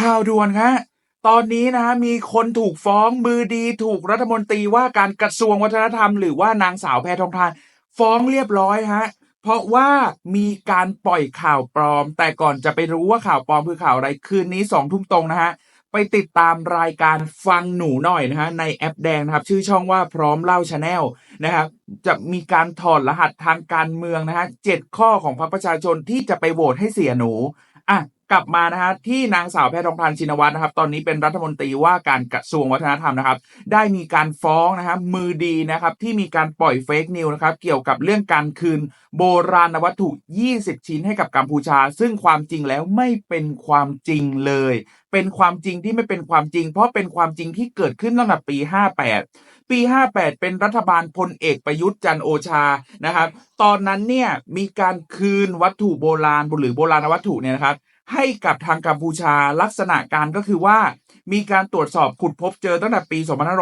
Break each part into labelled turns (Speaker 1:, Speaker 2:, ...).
Speaker 1: ข่าวด่วนครับตอนนี้นะฮะมีคนถูกฟ้องมือดีถูกรัฐมนตรีว่าการกระทรวงวัฒนธรรม หรือว่านางสาวแพทองทาน ฟ้องเรียบร้อยฮะเพราะว่ามีการปล่อยข่าวปลอม แต่ก่อนจะไปรู้ว่าข่าวปลอมคือข่าวอะไรคืนนี้สองทุ่มตรงนะฮะไปติดตามรายการฟังหนูหน่อยนะฮะในแอปแดงนะครับ ชื่อช่องว่าพร้อมเล่าชาแนลนะครับจะมีการถอดรหัสทางการเมืองนะฮะเจ็ดข้อของพรรคประชาชนที่จะไปโหวตให้เสียหนูอะ กลับมานะฮะที่นางสาวแพทองทานชินวัตรนะครับ ตอนนี้เป็นรัฐมนตรีว่าการกระทรวงวัฒนธรรมนะครับ ได้มีการฟ้องนะครับมือดีนะครับที่มีการปล่อยเฟกนิวนะครับ เกี่ยวกับเรื่องการคืนโบราณวัตถุ 20 ชิ้นให้กับกัมพูชา ซึ่งความจริงแล้วไม่เป็นความจริงเลย เป็นความจริงที่ไม่เป็นความจริง เพราะเป็นความจริงที่เกิดขึ้นตั้งแต่ปี 58 ปี 58 เป็นรัฐบาลพลเอกประยุทธ์จันโอชานะครับ ตอนนั้นเนี่ยมีการคืนวัตถุโบราณหรือโบราณวัตถุเนี่ยนะครับ ให้กับทางกัมพูชาลักษณะการก็คือว่า มีการตรวจสอบขุดพบเจอตั้งแต่ปี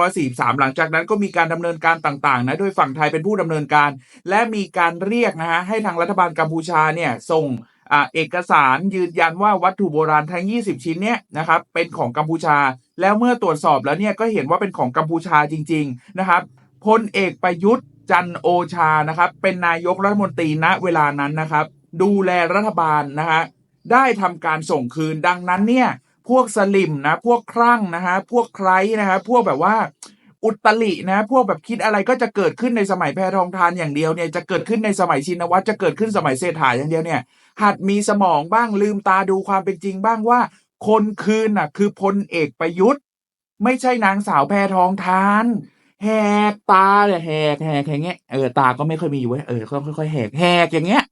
Speaker 1: 2543 หลังจากนั้นก็มีการดำเนินการต่างๆนะโดยฝั่งไทยเป็นผู้ดำเนินการ และมีการเรียกนะฮะให้ทางรัฐบาลกัมพูชาเนี่ยส่งอเอกสารยืนยันว่าวัตถุโบราณทั้ง 20 ชิ้นเนี่ยนะครับเป็นของกัมพูชา แล้วเมื่อตรวจสอบแล้วเนี่ยก็เห็นว่าเป็นของกัมพูชาจริง ๆนะครับพลเอกประยุทธ์จันโอชานะครับเป็นนายกรัฐมนตรีณเวลานั้นนะครับ ดูแลรัฐบาลนะฮะ ได้ทำการส่งคืนดังนั้นเนี่ยพวกสลิมนะพวกครั่งนะฮะพวกใครนะฮะพวกแบบว่าอุตลินะพวกแบบคิดอะไรก็จะเกิดขึ้นในสมัยแพทองทานอย่างเดียวเนี่ยจะเกิดขึ้นในสมัยชินวัตรจะเกิดขึ้นสมัยเศรษฐาอย่างเดียวเนี่ยหัดมีสมองบ้างลืมตาดูความเป็นจริงบ้างว่า คนคืนน่ะคือพลเอกประยุทธ์ ไม่ใช่นางสาวแพทองทานแหกตาเนี่ยแหกแหกอย่างเงี้ยเออตาก็ไม่ค่อยมีอยู่เว้ยเออค่อยๆแหกแหกอย่างเงี้ย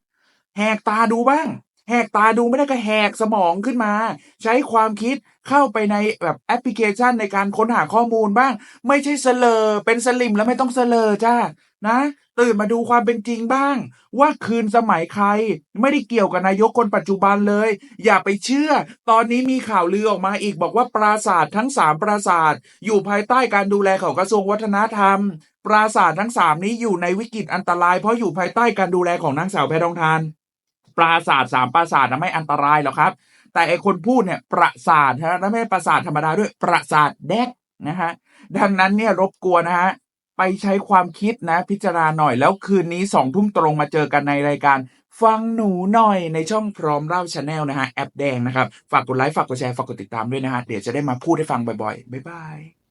Speaker 1: แหกตาดูบ้าง แหกตาดูไม่ได้ก็แหกสมองขึ้นมา ใช้ความคิดเข้าไปในแบบแอปพลิเคชันในการค้นหาข้อมูลบ้าง ไม่ใช่เสลอเป็นสลิมแล้วไม่ต้องเสลอจ้านะ ตื่นมาดูความเป็นจริงบ้าง ว่าคืนสมัยใคร ไม่ได้เกี่ยวกับนายกคนปัจจุบันเลย อย่าไปเชื่อ ตอนนี้มีข่าวลือออกมาอีกบอกว่าปราสาททั้งสามปราสาท อยู่ภายใต้การดูแลของกระทรวงวัฒนธรรม ปราสาททั้งสามนี้อยู่ในวิกฤตอันตราย เพราะอยู่ภายใต้การดูแลของนางสาวแพทองทาน ปราสาทสามปราสาทนะไม่อันตรายหรอกครับ แต่ไอคนพูดเนี่ยปราสาทฮะแล้วไม่ปราสาทธรรมดาด้วยปราสาทแดกนะฮะดังนั้นเนี่ยรบกวนนะฮะไปใช้ความคิดนะพิจารณาหน่อยแล้วคืนนี้สองทุ่มตรงมาเจอกันในรายการฟังหนูหน่อยในช่องพร้อมเล่าชาแนลนะฮะแอปแดงนะครับ ฝากกดไลค์ ฝากกดแชร์ ฝากกดติดตามด้วยนะฮะ เดี๋ยวจะได้มาพูดให้ฟังบ่อยๆ บ๊ายบาย